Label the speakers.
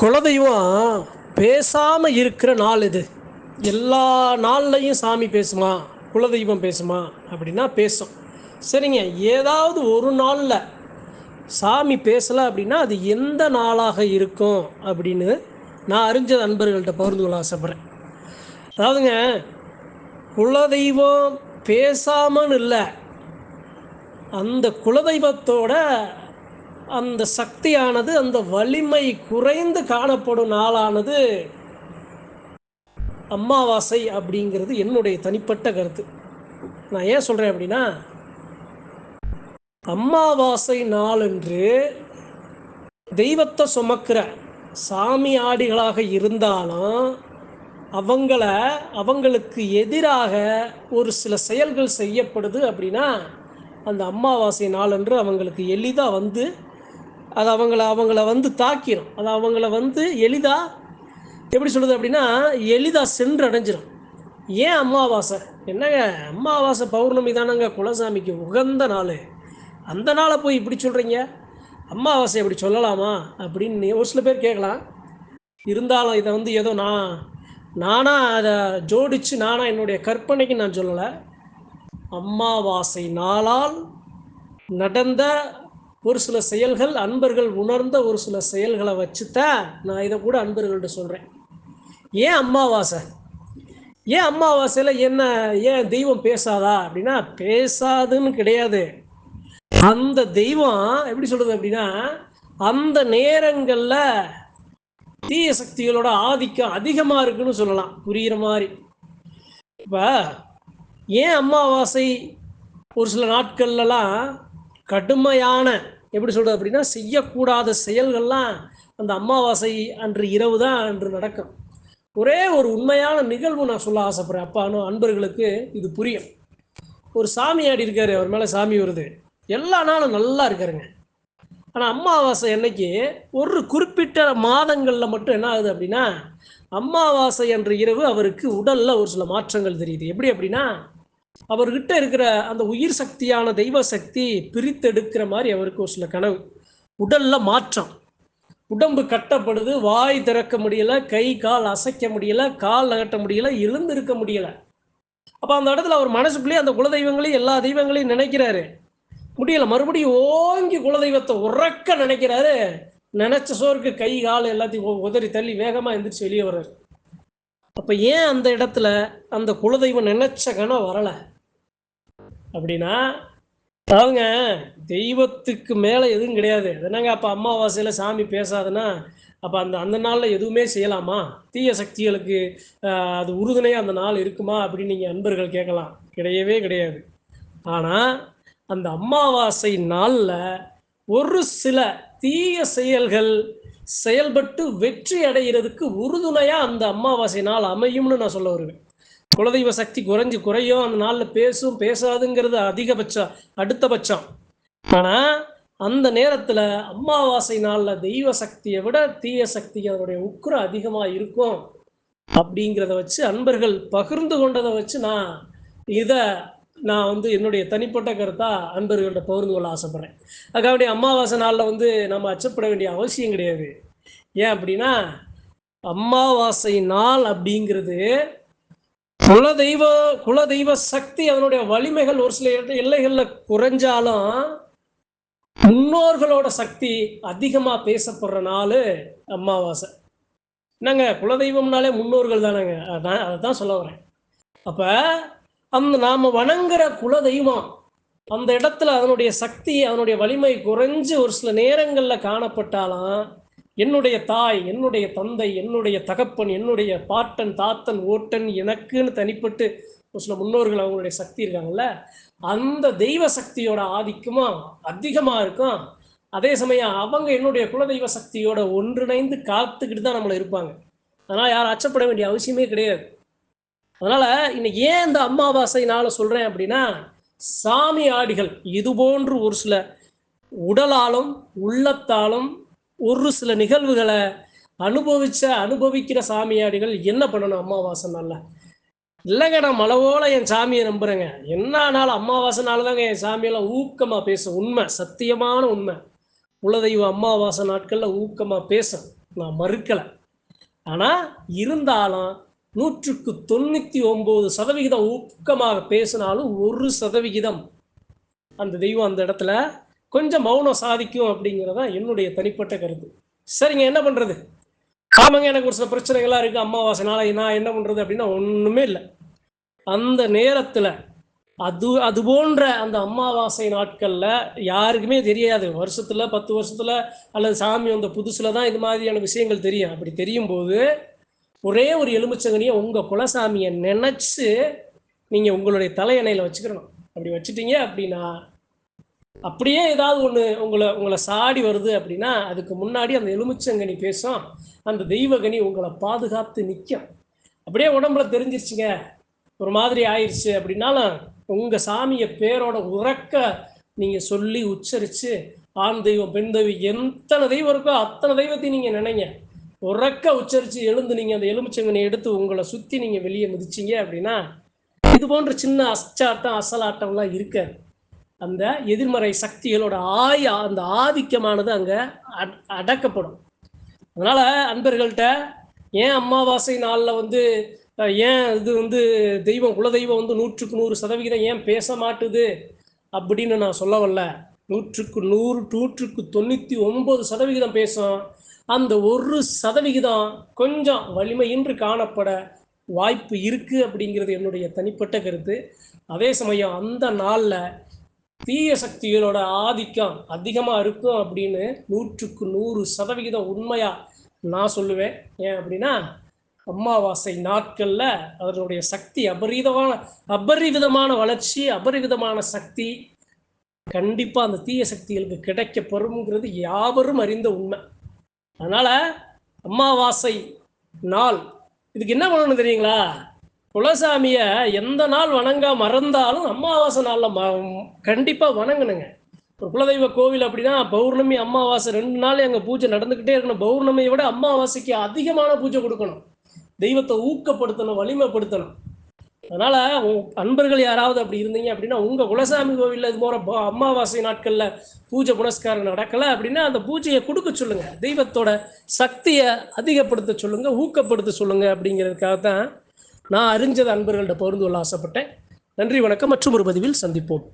Speaker 1: குலதெய்வம் பேசாமல் இருக்கிற நாள் இது. எல்லா நாள்லையும் சாமி பேசுமா? குலதெய்வம் பேசுமா? அப்படின்னா பேசும். சரிங்க. ஏதாவது ஒரு நாளில் சாமி பேசலை அப்படின்னா அது எந்த நாளாக இருக்கும் அப்படின்னு நான் அறிஞ்ச நண்பர்கள்ட்ட பகிர்ந்து கொள்ள ஆசைப்பட்றேன். அதாவதுங்க குலதெய்வம் பேசாமன்னு இல்லை. அந்த குலதெய்வத்தோட அந்த சக்தியானது அந்த வலிமை குறைந்து காணப்படும் நாளானது அம்மாவாசை அப்படிங்கிறது என்னுடைய தனிப்பட்ட கருத்து. நான் ஏன் சொல்கிறேன் அப்படின்னா அம்மாவாசை நாளன்று தெய்வத்தை சுமக்கிற சாமி ஆடிகளாக இருந்தாலும் அவங்கள அவங்களுக்கு எதிராக ஒரு சில செயல்கள் செய்யப்படுது அப்படின்னா அந்த அம்மாவாசை நாளன்று அவங்களுக்கு எளிதாக வந்து அது அவங்கள அவங்கள வந்து தாக்கிடும் அது அவங்கள வந்து எளிதாக எப்படி சொல்கிறது அப்படின்னா எளிதாக சென்றடைஞ்சிரும். ஏன் அமாவாசை என்னங்க அம்மாவாசை பௌர்ணமி தானங்க குலசாமிக்கு உகந்த நாள். அந்த நாளை போய் இப்படி சொல்கிறீங்க அம்மாவாசை இப்படி சொல்லலாமா? அப்படின்னு ஒரு சில பேர் கேட்கலாம். இருந்தாலும் இதை வந்து ஏதோ நான் நானாக அதை ஜோடித்து நானாக என்னுடைய கற்பனைக்கு நான் சொல்லலை. அம்மாவாசை நாளால் நடந்த ஒரு சில செயல்கள் அன்பர்கள் உணர்ந்த ஒரு சில செயல்களை வச்சு தான் நான் இதை கூட அன்பர்கள்ட்ட சொல்கிறேன் ஏன் அமாவாசை ஏன் அமாவாசையில் என்ன ஏன் தெய்வம் பேசாதா? அப்படின்னா பேசாதுன்னு கிடையாது. அந்த தெய்வம் எப்படி சொல்கிறது அப்படின்னா அந்த நேரங்களில் தீய சக்திகளோட ஆதிக்கம் அதிகமாக இருக்குன்னு சொல்லலாம். புரிகிற மாதிரி. இப்போ ஏன் அமாவாசை ஒரு சில நாட்கள்லலாம் கடுமையான எப்படி சொல்கிறது அப்படின்னா செய்யக்கூடாத செயல்கள்லாம் அந்த அமாவாசை அன்று இரவு தான் அன்று நடக்கும். ஒரே ஒரு உண்மையான நிகழ்வு நான் சொல்ல ஆசைப்பட்றேன். அப்பானும் அன்பர்களுக்கு இது புரியும். ஒரு சாமியாடி இருக்காரு அவர் மேலே சாமி வருது. எல்லா நாளும் நல்லா இருக்காருங்க. ஆனால் அமாவாசை அன்னைக்கு ஒரு குறிப்பிட்ட மாதங்களில் மட்டும் என்ன ஆகுது அப்படின்னா அமாவாசை அன்று இரவு அவருக்கு உடலில் ஒரு சில மாற்றங்கள் தெரியுது. எப்படி அப்படின்னா அவர்கிட்ட இருக்கிற அந்த உயிர் சக்தியான தெய்வ சக்தி பிரித்தெடுக்கிற மாதிரி அவருக்கு ஒரு சில கனவு. உடல்ல மாற்றம். உடம்பு கட்டப்படுது வாய் திறக்க முடியல கை கால் அசைக்க முடியல கால் நகட்ட முடியல எழுந்திருக்க முடியல. அப்போ அந்த இடத்துல அவர் மனசுக்குள்ளேயே அந்த குலதெய்வங்களையும் எல்லா தெய்வங்களையும் நினைக்கிறாரு. முடியல மறுபடியும் ஓங்கி குலதெய்வத்தை உறக்க நினைக்கிறாரு. நினைச்ச சோருக்கு கை கால் எல்லாத்தையும் உதறி தள்ளி வேகமாக எந்திரிச்சு வெளியே வர்றாரு. அப்போ ஏன் அந்த இடத்துல அந்த குலதெய்வம் நினைச்ச கணம் வரலை? அப்படின்னா அவங்க தெய்வத்துக்கு மேலே எதுவும் கிடையாது. என்னங்க அப்போ அமாவாசையில் சாமி பேசாதுன்னா அப்போ அந்த அந்த நாளில் எதுவுமே செய்யலாமா? தீய சக்திகளுக்கு அது உறுதுணையாக அந்த நாள் இருக்குமா அப்படின்னு நீங்கள் அன்பர்கள் கேட்கலாம். கிடையவே கிடையாது. ஆனால் அந்த அமாவாசை நாளில் ஒரு சில தீய செயல்கள் செயல்பட்டு வெற்றி அடைகிறதுக்கு உறுதுணையாக அந்த அமாவாசை நாள் அமையும்னு நான் சொல்ல வருவேன். குலதெய்வ சக்தி குறைஞ்சு குறையும் அந்த நாளில் பேசும் பேசாதுங்கிறது அதிகபட்சம் அடுத்தபட்சம். ஆனால் அந்த நேரத்தில் அமாவாசை நாளில் தெய்வ சக்தியை விட தீய சக்தி அதனுடைய உக்குரம் அதிகமாக இருக்கும். அப்படிங்கிறத வச்சு அன்பர்கள் பகிர்ந்து கொண்டதை வச்சு நான் இதை நான் வந்து என்னுடைய தனிப்பட்ட கருத்தா அன்பர்கள்ட்ட பகிர்ந்து கொள்ள ஆசைப்பட்றேன். அதுக்காக அமாவாசை நாளில் வந்து நம்ம அச்சப்பட வேண்டிய அவசியம் கிடையாது. ஏன் அப்படின்னா அமாவாசை நாள் அப்படிங்கிறது குலதெய்வ குலதெய்வ சக்தி அதனுடைய வலிமைகள் ஒரு சில எல்லைகளில் குறைஞ்சாலும் முன்னோர்களோட சக்தி அதிகமா பேசப்படுற நாள் அமாவாசை. என்னங்க குலதெய்வம்னாலே முன்னோர்கள் தானேங்க? அதான் அதை தான் சொல்ல வரேன். அப்போ அந்த நாம வணங்குற குலதெய்வம் அந்த இடத்துல அதனுடைய சக்தி அதனுடைய வலிமை குறைஞ்சு ஒரு சில நேரங்களில் காணப்பட்டாலும் என்னுடைய தாய் என்னுடைய தந்தை என்னுடைய தகப்பன் என்னுடைய பாட்டன் தாத்தன் ஓட்டன் எனக்குன்னு தனிப்பட்டு ஒரு சில முன்னோர்கள் அவங்களுடைய சக்தி இருக்காங்கல்ல அந்த தெய்வ சக்தியோட ஆதிக்கமும் அதிகமாக இருக்கும். அதே சமயம் அவங்க என்னுடைய குலதெய்வ சக்தியோட ஒன்றிணைந்து காத்துக்கிட்டு தான் நம்மளை இருப்பாங்க. அதனால் யாரும் அச்சப்பட வேண்டிய அவசியமே கிடையாது. அதனால இன்னைக்கு ஏன் இந்த அமாவாசை நாளை சொல்றேன் அப்படின்னா சாமி ஆடிகள் இது போன்று ஒரு சில உடலாலும் உள்ளத்தாலும் ஒரு சில நிகழ்வுகளை அனுபவிச்ச அனுபவிக்கிற சாமியாடிகள் என்ன பண்ணணும் அமாவாசை நாளில்? இல்லைங்க நான் மலவோல என் சாமியை நம்புறேங்க. என்ன ஆனாலும் அமாவாசை நாள் தாங்க என் சாமியெல்லாம் ஊக்கமாக பேசும். உண்மை சத்தியமான உண்மை. குலதெய்வ அமாவாசை நாட்களில் ஊக்கமாக பேசும். நான் மறுக்கலை. ஆனால் இருந்தாலும் நூற்றுக்கு தொண்ணூற்றி ஒம்பது சதவிகிதம் ஊக்கமாக பேசினாலும் ஒரு சதவிகிதம். அந்த தெய்வம் அந்த இடத்துல கொஞ்சம் மௌனம் சாதிக்கும் அப்படிங்கிறதான் என்னுடைய தனிப்பட்ட கருத்து. சரிங்க என்ன பண்ணுறது ஆமாங்க எனக்கு ஒரு சில பிரச்சனைகள்லாம் இருக்குது அமாவாசை நாளை நான் என்ன பண்ணுறது அப்படின்னா ஒன்றுமே இல்லை. அந்த நேரத்தில் அது அது போன்ற அந்த அமாவாசை நாட்களில் யாருக்குமே தெரியாது. வருஷத்தில் பத்து வருஷத்தில் அல்லது சாமி வந்த புதுசில் தான் இது மாதிரியான விஷயங்கள் தெரியும். அப்படி தெரியும் போது ஒரே ஒரு எலுமிச்சங்கனியை உங்கள் குலசாமியை நினச்சி நீங்கள் உங்களுடைய தலையணையில் வச்சுக்கிறணும் அப்படி வச்சுட்டீங்க அப்படின்னா அப்படியே ஏதாவது ஒன்று உங்களை உங்களை சாடி வருது அப்படின்னா அதுக்கு முன்னாடி அந்த எலுமிச்சங்கனி பேசும். அந்த தெய்வகனி உங்களை பாதுகாத்து நிற்கும் அப்படியே உடம்புல தெரிஞ்சிருச்சுங்க. ஒரு மாதிரி ஆயிடுச்சு அப்படின்னாலும் உங்கள் சாமியை பேரோட உறக்க நீங்கள் சொல்லி உச்சரித்து ஆண் தெய்வம் பெண் தெய்வம் எத்தனை தெய்வம் இருக்கோ அத்தனை தெய்வத்தையும் நீங்கள் நினைங்க. உறக்க உச்சரித்து எழுந்து நீங்கள் அந்த எலுமிச்சங்கனை எடுத்து உங்களை சுற்றி நீங்கள் வெளியே மிதிச்சிங்க அப்படின்னா இது போன்ற சின்ன அச்சாட்டம் அசலாட்டம்லாம் இருக்காது. அந்த எதிர்மறை சக்திகளோட ஆய அந்த ஆதிக்கமானது அங்கே அடக்கப்படும். அதனால் அன்பர்கள்ட்ட ஏன் அமாவாசை நாளில் வந்து ஏன் இது வந்து தெய்வம் குலதெய்வம் வந்து நூற்றுக்கு நூறு சதவிகிதம் ஏன் பேச மாட்டுது அப்படின்னு நான் சொல்ல வரல. நூற்றுக்கு நூறு நூற்றுக்கு தொண்ணூற்றி ஒம்பது சதவிகிதம் பேசும். அந்த ஒரு சதவிகிதம் கொஞ்சம் வலிமையின்றி காணப்பட வாய்ப்பு இருக்குது அப்படிங்கிறது என்னுடைய தனிப்பட்ட கருத்து. அதே சமயம் அந்த நாளில் தீய சக்திகளோட ஆதிக்கம் அதிகமாக இருக்கும் அப்படின்னு நூற்றுக்கு நூறு சதவிகிதம் உண்மையாக நான் சொல்லுவேன். ஏன் அப்படின்னா அமாவாசை நாட்களில் அதனுடைய சக்தி அபரிதமான அபரிவிதமான வளர்ச்சி அபரிவிதமான சக்தி கண்டிப்பாக அந்த தீய சக்திகளுக்கு கிடைக்கப்பெறுங்கிறது யாவரும் அறிந்த உண்மை. அதனால் அமாவாசை நாள். இதுக்கு என்ன பண்ணணும் தெரியுங்களா? குலசாமியை எந்த நாள் வணங்க மறந்தாலும் அமாவாசை நாளில் ம கண்டிப்பாக வணங்கணுங்க. ஒரு குலதெய்வ கோவில் அப்படின்னா பௌர்ணமி அமாவாசை ரெண்டு நாள் எங்கள் பூஜை நடந்துக்கிட்டே இருக்கணும். பௌர்ணமியை விட அமாவாசைக்கு அதிகமான பூஜை கொடுக்கணும். தெய்வத்தை ஊக்கப்படுத்தணும் வலிமைப்படுத்தணும். அதனால் அன்பர்கள் யாராவது அப்படி இருந்தீங்க அப்படின்னா உங்கள் குலசாமி கோவிலில் இது போற ப- அமாவாசை நாட்களில் பூஜை புனஸ்காரம் நடக்கலை அப்படின்னா அந்த பூஜையை கொடுக்க சொல்லுங்கள் தெய்வத்தோட சக்தியை அதிகப்படுத்த சொல்லுங்கள் ஊக்கப்படுத்த சொல்லுங்கள் அப்படிங்கிறதுக்காக தான் நான் அறிஞ்சது அன்பர்கள்ட்ட பகிர்ந்து கொள்ள ஆசைப்பட்டேன். நன்றி வணக்கம். மற்றும் ஒரு பதிவில் சந்திப்போம்.